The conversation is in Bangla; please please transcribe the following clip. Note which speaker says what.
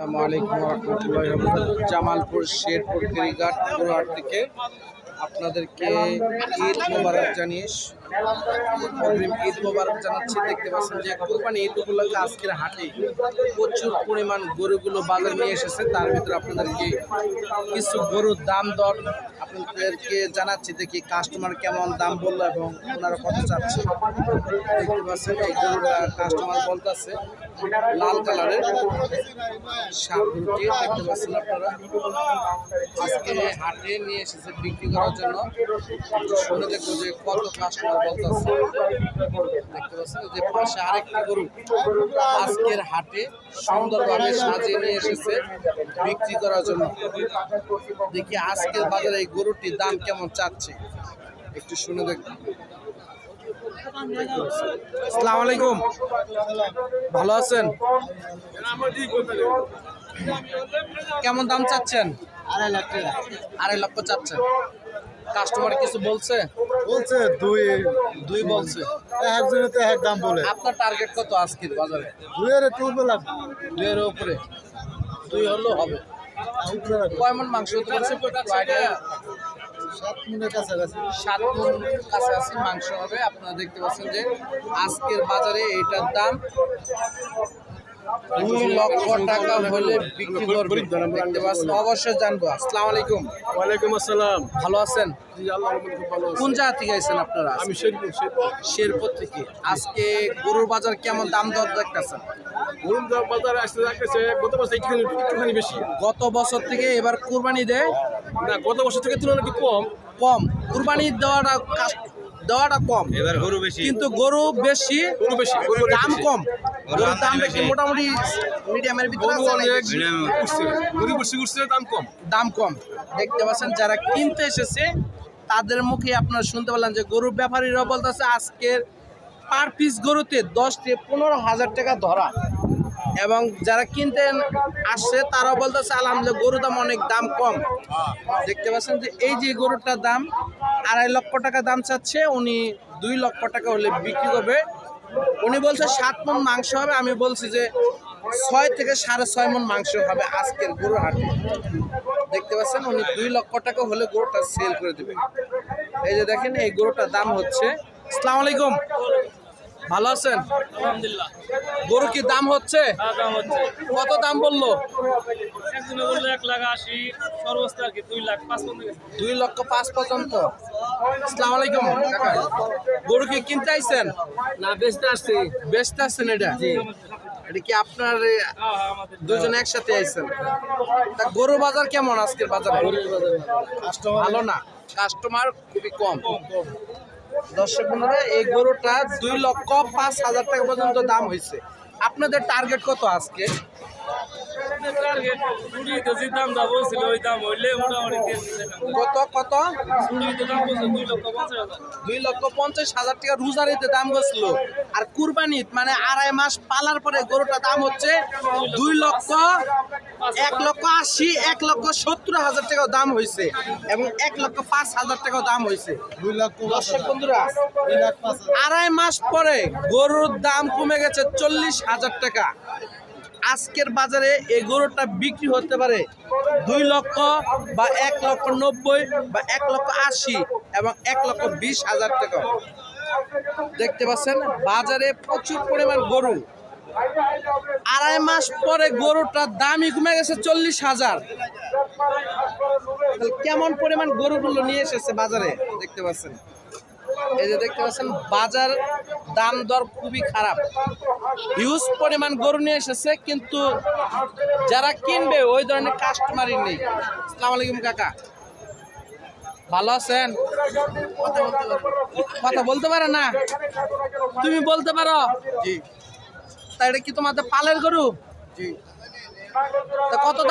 Speaker 1: আসসালামু আলাইকুম রহমতুল্লাহ জামালপুর শেরপুর ফেরিঘাট থেকে আপনাদেরকে ঈদ মোবারক জানিয়ে অগ্রিম ঈদ মোবারক জানাচ্ছি। দেখতে পাচ্ছেন যে কোরবানি ঈদ উপলক্ষে আজকের হাটে প্রচুর পরিমাণ গরুগুলো বাজার নিয়ে এসেছে। তার ভিতরে আপনাদেরকে কিছু গরুর দাম দর আপনাদেরকে জানাচ্ছি। দেখি কাস্টমার কেমন দাম বলল এবং ওনারা কত চাচ্ছে। দেখতে পাচ্ছেন এই গরুটা কাস্টমার বলতেছে লাল কালারের সাপগুলোকে দেখতে পাচ্ছেন আপনারা। আজকে হাটে নিয়ে এসেছে বিক্রি করার জন্য। শুনে দেখব যে কত কাস্টমার বলতেছে দেখতে পাচ্ছেন যে পাশে আরেকটি গরু আজকের হাটে সুন্দরভাবে সাজিয়ে নিয়ে এসেছে বিক্রি করার জন্য। দেখি আজকের বাজারে এই গরুটির দাম কেমন চাচ্ছে? একটু শুনে দেখুন। আসসালামু আলাইকুম। ভালো আছেন? কেমন দাম চাচ্ছেন?
Speaker 2: আড়াই লাখ টাকা।
Speaker 1: আড়াই লক্ষ চাচ্ছেন। কাস্টমার কিছু বলছে?
Speaker 2: বলছে দুই
Speaker 1: দুই বলছে।
Speaker 2: একজনে তো এক দাম বলে।
Speaker 1: আপনার টার্গেট কত আজকের বাজারে?
Speaker 2: দুই দুইয়ের একটু উপরে লাগবে
Speaker 1: দুইয়ের উপরে। দুই হলেও হবে। কয় মন মাংস হতে পারে? একটু idea?
Speaker 2: সাত মিনিটের কাছাকাছি।
Speaker 1: সাত মন কাছাকাছি মাংস হবে। আপনারা দেখতে পাচ্ছেন যে আজকের বাজারে এটার দাম দুই লক্ষ টাকা হলে বিক্রি করবে। দেখতে পাচ্ছেন অবশ্যই জানব। আসসালামু আলাইকুম।
Speaker 3: ওয়ালাইকুম আসসালাম।
Speaker 1: ভালো আছেন? কোন জায়গা থেকে আইছেন আপনারা
Speaker 3: আমি শেরপুর
Speaker 1: থেকে। আজকে গরুর বাজার কেমন দাম দর দেখতেছেন?
Speaker 3: গরুর আসতে গত বছর একটুখানি একটুখানি বেশি।
Speaker 1: গত বছর থেকে এবার কুরবানি দেয়?
Speaker 3: না গত বছর থেকে তুলনায় কম।
Speaker 1: কম। কুরবানি দেওয়াটা দেওয়াটা কম।
Speaker 4: এবার গরু বেশি।
Speaker 1: কিন্তু গরু বেশি
Speaker 3: গরু বেশি গরু
Speaker 1: দাম কম। গরুর দাম বেশি। মোটামুটি মিডিয়ামের ভিতরে
Speaker 3: গরু বেশি? উঠছে। দাম কম।
Speaker 1: দাম কম। দেখতে পাচ্ছেন যারা কিনতে এসেছে তাদের মুখে আপনারা শুনতে পারলেন যে গরুর ব্যাপারীরা বলতেছে আজকের পার পিস গরুতে দশ থেকে পনেরো হাজার টাকা ধরা। এবং যারা কিনতে আসছে তারাও বলতেছে আলহামদুলিল্লাহ গরুর দাম অনেক দাম কম। দেখতে পাচ্ছেন যে এই যে গরুটার দাম আড়াই লক্ষ টাকা দাম চাচ্ছে, উনি দুই লক্ষ টাকা হলে বিক্রি করবে। উনি বলছে সাত মন মাংস হবে, আমি বলছি যে ছয় থেকে সাড়ে ছয় মন মাংস হবে আজকের গরুর হাটে। দেখতে পাচ্ছেন, উনি দুই লক্ষ টাকা হলে গরুটা সেল করে দেবে। এই যে দেখেন, এই গরুটার দাম হচ্ছে, আসসালামু আলাইকুম। ভালো আছেন?
Speaker 5: আলহামদুলিল্লাহ।
Speaker 1: গরু কি দাম হচ্ছে?
Speaker 5: হ্যাঁ
Speaker 1: কত দাম বলল?
Speaker 5: একজনে বলল এক লাখ আশি সর্বোচ্চ আর কি দুই লাখ পাঁচ পর্যন্ত
Speaker 1: দুই লক্ষ পাঁচ পর্যন্ত। আসসালামু আলাইকুম। গরু কি কিনতে আইছেন?
Speaker 5: না বেচতে আসছি।
Speaker 1: বেচতে আসছেন এটা? এটা কি আপনার
Speaker 5: হ্যাঁ হ্যাঁ
Speaker 1: দুজনে একসাথে আইছেন? তা গরু বাজার কেমন আজকের বাজারে? ভালো। না? কাস্টমার খুবই কম। দর্শক বন্ধুরা, এই গরুটা দুই লক্ষ পাঁচ হাজার টাকা পর্যন্ত দাম হয়েছে আপনাদের টার্গেট কত আজকে?
Speaker 5: যে দাম দা বলছিল ওই দাম হইলে মোটামুটি
Speaker 1: কত কত?
Speaker 5: দুই লক্ষ পঞ্চাশ হাজার।
Speaker 1: লক্ষ টাকা রোজারিতে দাম গেছিল আর কুরবানিত মানে আড়াই মাস পালার পরে গরুটা দাম হচ্ছে দুই লক্ষ এক লক্ষ আশি এক লক্ষ সত্তর হাজার টাকা দাম হয়েছে এবং এক লক্ষ পাঁচ হাজার টাকা দাম হয়েছে
Speaker 2: দুই পাঁচ
Speaker 1: দর্শক বন্ধুরা। আড়াই মাস পরে গরুর দাম কমে গেছে চল্লিশ হাজার টাকা। আজকের বাজারে এই গরুটা বিক্রি হতে পারে দুই লক্ষ বা এক লক্ষ নব্বই বা এক লক্ষ আশি এবং এক লক্ষ বিশ হাজার টাকা। দেখতে পাচ্ছেন, বাজারে প্রচুর পরিমাণ গরু। আড়াই মাস পরে গরুটার দামই কমে গেছে চল্লিশ হাজার। কেমন পরিমাণ গরুগুলো নিয়ে এসেছে বাজারে? দেখতে পাচ্ছেন। এই যে দেখতে পাচ্ছেন বাজার দাম দর খুবই খারাপ। হিউজ পরিমাণ গরু নিয়ে এসেছে কিন্তু যারা কিনবে ওই ধরনের কাস্টমারই নেই। আসসালামু আলাইকুম কাকা। ভালো আছেন? কথা বলতে পারে না? তুমি বলতে পারো?
Speaker 2: জি।
Speaker 1: তা এটা কি তোমাদের পালের গরু?
Speaker 2: জি।
Speaker 1: তা কত